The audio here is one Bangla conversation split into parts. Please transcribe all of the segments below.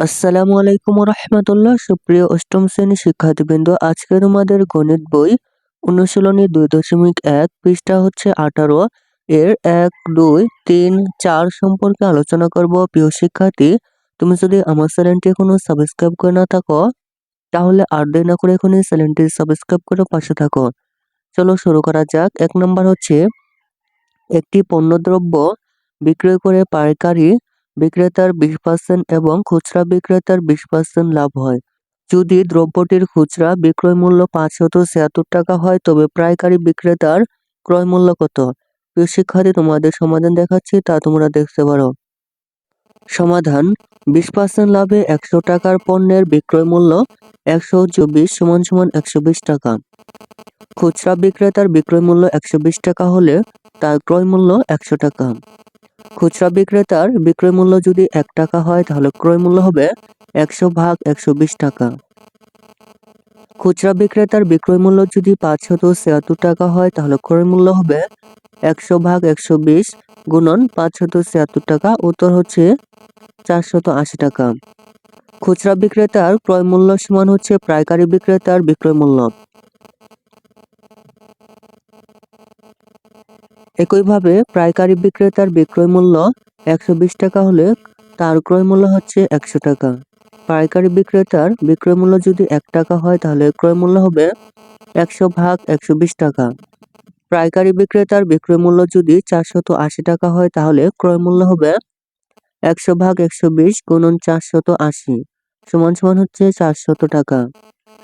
আসসালামু আলাইকুম রহমতুল্লাহ সুপ্রিয় অষ্টম শ্রেণি শিক্ষার্থীবৃন্দ আজকে তোমাদের গণিত বই অনুশীলনী দুই দশমিক এক, পৃষ্ঠা হচ্ছে আঠারো। এর এক, দুই, তিন, চার সম্পর্কে আলোচনা করব। প্রিয় শিক্ষার্থী, তুমি যদি আমার চ্যানেলটি এখনও সাবস্ক্রাইব করে না থাকো, তাহলে আর দেরি না করে এখনই চ্যানেলটি সাবস্ক্রাইব করে পাশে থাকো। চলো শুরু করা যাক। এক নম্বর হচ্ছে, একটি পণ্যদ্রব্য বিক্রয় করে পাইকারি বিক্রেতার বিশ পার্সেন্ট এবং খুচরা বিক্রেতার বিশ পার্সেন্ট লাভ হয়। যদি দ্রব্যটির খুচরা বিক্রয় মূল্য পাঁচশত ছিয়াত্তর টাকা হয়, তবে পাইকারি বিক্রেতার ক্রয় মূল্য কত? প্রিয় শিক্ষার্থী, তোমাদের সমাধান দেখাচ্ছি, তা তোমরা দেখতে পারো। সমাধান, বিশ পার্সেন্ট লাভে একশো টাকার পণ্যের বিক্রয় মূল্য একশো চব্বিশ সমান সমান একশো বিশ টাকা। খুচরা বিক্রেতার বিক্রয় মূল্য একশো বিশ টাকা হলে তার ক্রয় মূল্য একশো টাকা। খুচরা বিক্রেতার বিক্রয় মূল্য যদি এক টাকা হয়, তাহলে ক্রয় মূল্য হবে একশো ভাগ একশো বিশ টাকা। খুচরা বিক্রেতার বিক্রয় মূল্য যদি পাঁচশত ছিয়াত্তর টাকা হয়, তাহলে ক্রয় মূল্য হবে একশো ভাগ একশো বিশ গুণন পাঁচশত ছিয়াত্তর টাকা, উত্তর হচ্ছে চারশত আশি টাকা। খুচরা বিক্রেতার ক্রয় মূল্য সমান হচ্ছে পাইকারি বিক্রেতার বিক্রয় মূল্য। একইভাবে পাইকারি বিক্রেতার বিক্রয় মূল্য একশো বিশ টাকা হলে তার ক্রয় মূল্য হচ্ছে একশো টাকা। পাইকারি বিক্রেতার বিক্রয় মূল্য যদি এক টাকা হয় তাহলে ক্রয় মূল্য হবে একশো ভাগ একশো বিশ টাকা। পাইকারি বিক্রেতার বিক্রয় মূল্য যদি চারশত আশি টাকা হয় তাহলে ক্রয় মূল্য হবে একশো ভাগ একশো বিশ গুণন চারশত আশি সমান সমান হচ্ছে চারশত টাকা।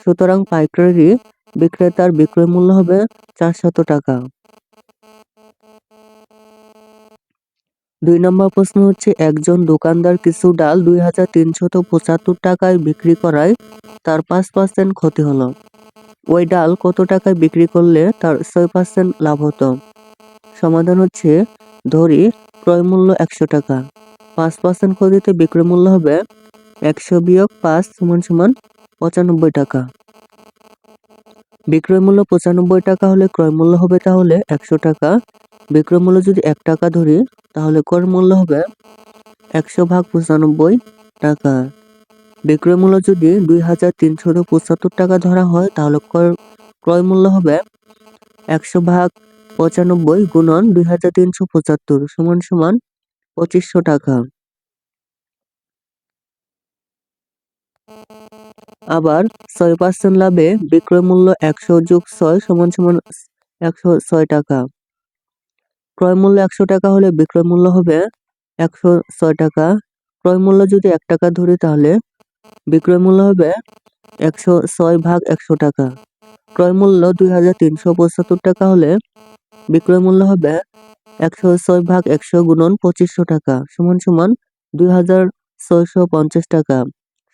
সুতরাং পাইকারি বিক্রেতার বিক্রয় মূল্য হবে চারশত টাকা। দুই নম্বর প্রশ্ন হচ্ছে, একজন দোকানদার কিছু ডাল দুই হাজার তিনশত পঁচাত্তর টাকায় বিক্রি করায় তার পাঁচ পার্সেন্ট ক্ষতি হলো। ওই ডাল কত টাকায় বিক্রি করলে তার ছয় পার্সেন্ট লাভ হতো? সমাধান হচ্ছে, ধরি ক্রয় মূল্য একশো টাকা। পাঁচ পার্সেন্ট ক্ষতিতে বিক্রয় মূল্য হবে একশো বিয়োগ পাঁচ সমান সমান পঁচানব্বই টাকা। বিক্রয় মূল্য পঁচানব্বই টাকা হলে ক্রয় মূল্য হবে তাহলে একশো টাকা। বিক্রয় মূল্য যদি এক টাকা ধরি, তাহলে কর মূল্য হবে একশো ভাগ পঁচানব্বই টাকা। বিক্রয় মূল্য যদি দুই হাজার তিনশো পঁচাত্তর টাকা ধরা হয়, তাহলে কর, ক্রয় মূল্য হবে একশো ভাগ পঁচানব্বই গুণন দুই হাজার তিনশো পঁচাত্তর সমান সমান পঁচিশশো টাকা। আবার ছয় পার্সেন্ট লাভে বিক্রয় মূল্য একশো যোগ ছয় সমান সমান একশো ছয় টাকা। ক্রয় মূল্য একশো টাকা হলে বিক্রয় মূল্য হবে একশো ছয় টাকা। ক্রয় মূল্য যদি এক টাকা ধরি তাহলে বিক্রয় মূল্য হবে একশো ছয় ভাগ একশো টাকা। ক্রয় মূল্য দুই হাজার তিনশো পঁচাত্তর টাকা হলে বিক্রয় মূল্য হবে একশো ছয় ভাগ একশো গুণন পঁচিশশো টাকা সমান সমান দুই হাজার ছয়শো পঞ্চাশ টাকা।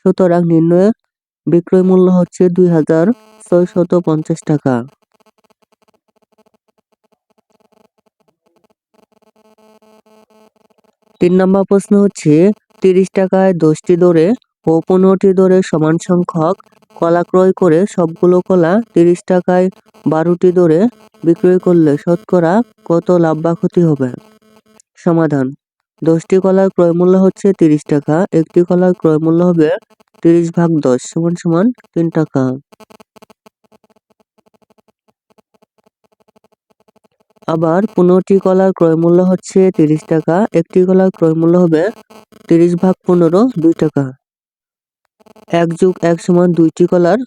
সুতরাং নির্ণয়ে বিক্রয় মূল্য হচ্ছে দুই হাজার ছয়শত পঞ্চাশ টাকা। তিন নম্বর প্রশ্ন হচ্ছে, তিরিশ টাকায় দশটি দরে ও পনেরোটি দরে সমান সংখ্যক কলা ক্রয় করে সবগুলো কলা তিরিশ টাকায় বারোটি দরে বিক্রয় করলে শতকরা কত লাভ বা ক্ষতি হবে? সমাধান। দশটি কলার ক্রয় মূল্য হচ্ছে তিরিশ টাকা, একটি কলার ক্রয় মূল্য হবে তিরিশ ভাগ দশ, সমান সমান তিন টাকা। আবার পনেরোটি কলার ক্রয় মূল্য হচ্ছে তিরিশ টাকা, একটি কলার ক্রয় মূল্য হবে তিরিশ ভাগ পনেরো, দুই টাকা। এক যুগ এক সমান দুইটি কলার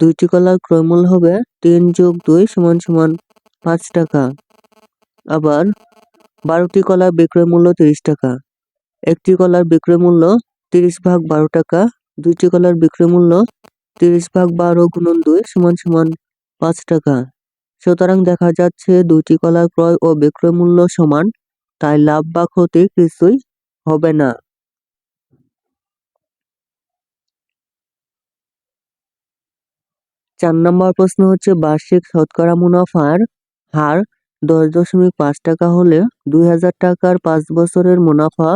দুইটি কলার ক্রয় মূল্য হবে তিন যোগ দুই সমান সমান পাঁচ টাকা। আবার বারোটি কলার বিক্রয় মূল্য তিরিশ টাকা, একটি কলার বিক্রয় মূল্য তিরিশ ভাগ বারো টাকা, দুইটি কলার বিক্রয় মূল্য তিরিশ ভাগ বারো গুণন দুই সমান সমান পাঁচ টাকা। সুতরাং দেখা যাচ্ছে দুইটি কলার ক্রয় ও বিক্রয় মূল্য সমান, তাই লাভ বা ক্ষতি কিছুই হবে না। চার নম্বর প্রশ্ন হচ্ছে, বার্ষিক শতকরা মুনাফার হার দশ দশমিক পাঁচ টাকা হলে দুই হাজার টাকার পাঁচ বছরের মুনাফা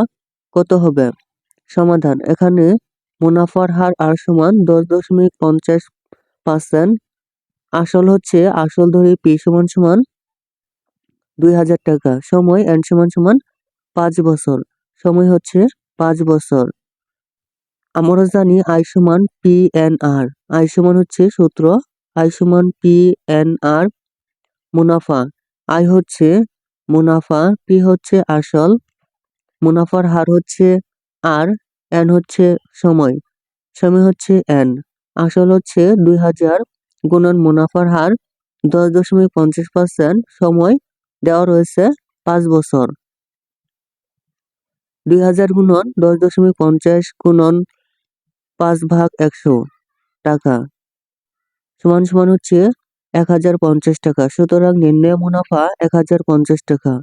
কত হবে? সমাধান, এখানে মুনাফার হার আর সমান দশ দশমিক পঞ্চাশ পার্সেন্ট আসল হচ্ছে আসল ধরে পি সমান সমান দুই হাজার টাকা। সময় এন সমান সমান পাঁচ বছর। সময় হচ্ছে পাঁচ বছর। আমরা জানি আই সমান পি এন আর। আই সমান হচ্ছে সূত্র। আই সমান পি এন আর মুনাফা। আই হচ্ছে মুনাফা, পি হচ্ছে আসল। মুনাফার হার হচ্ছে আর, এন হচ্ছে সময়। সময় হচ্ছে এন। আসল হচ্ছে দুই হাজার গুণন মুনাফার হার দশ দশমিক পঞ্চাশ পার্সেন্ট সময় দেওয়া রয়েছে পাঁচ বছর। দুই হাজার গুণন দশ দশমিক পঞ্চাশ গুণন পাঁচ ভাগ একশো টাকা সমান সমান হচ্ছে এক হাজার পঞ্চাশ টাকা। সুতরাং নির্ণয় মুনাফা এক হাজার পঞ্চাশ টাকা।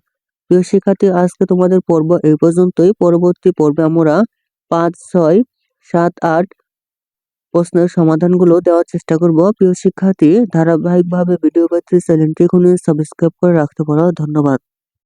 প্রিয় শিক্ষার্থী, আজকে তোমাদের পর্ব এই পর্যন্তই। পরবর্তী পর্বে আমরা পাঁচ, ছয়, সাত, আট প্রশ্নের সমাধানগুলো দেওয়ার চেষ্টা করব। প্রিয় শিক্ষার্থী, ধারাবাহিকভাবে ভিডিও পেতে চ্যানেলটি এখনই সাবস্ক্রাইব করে রাখতে পারো। ধন্যবাদ।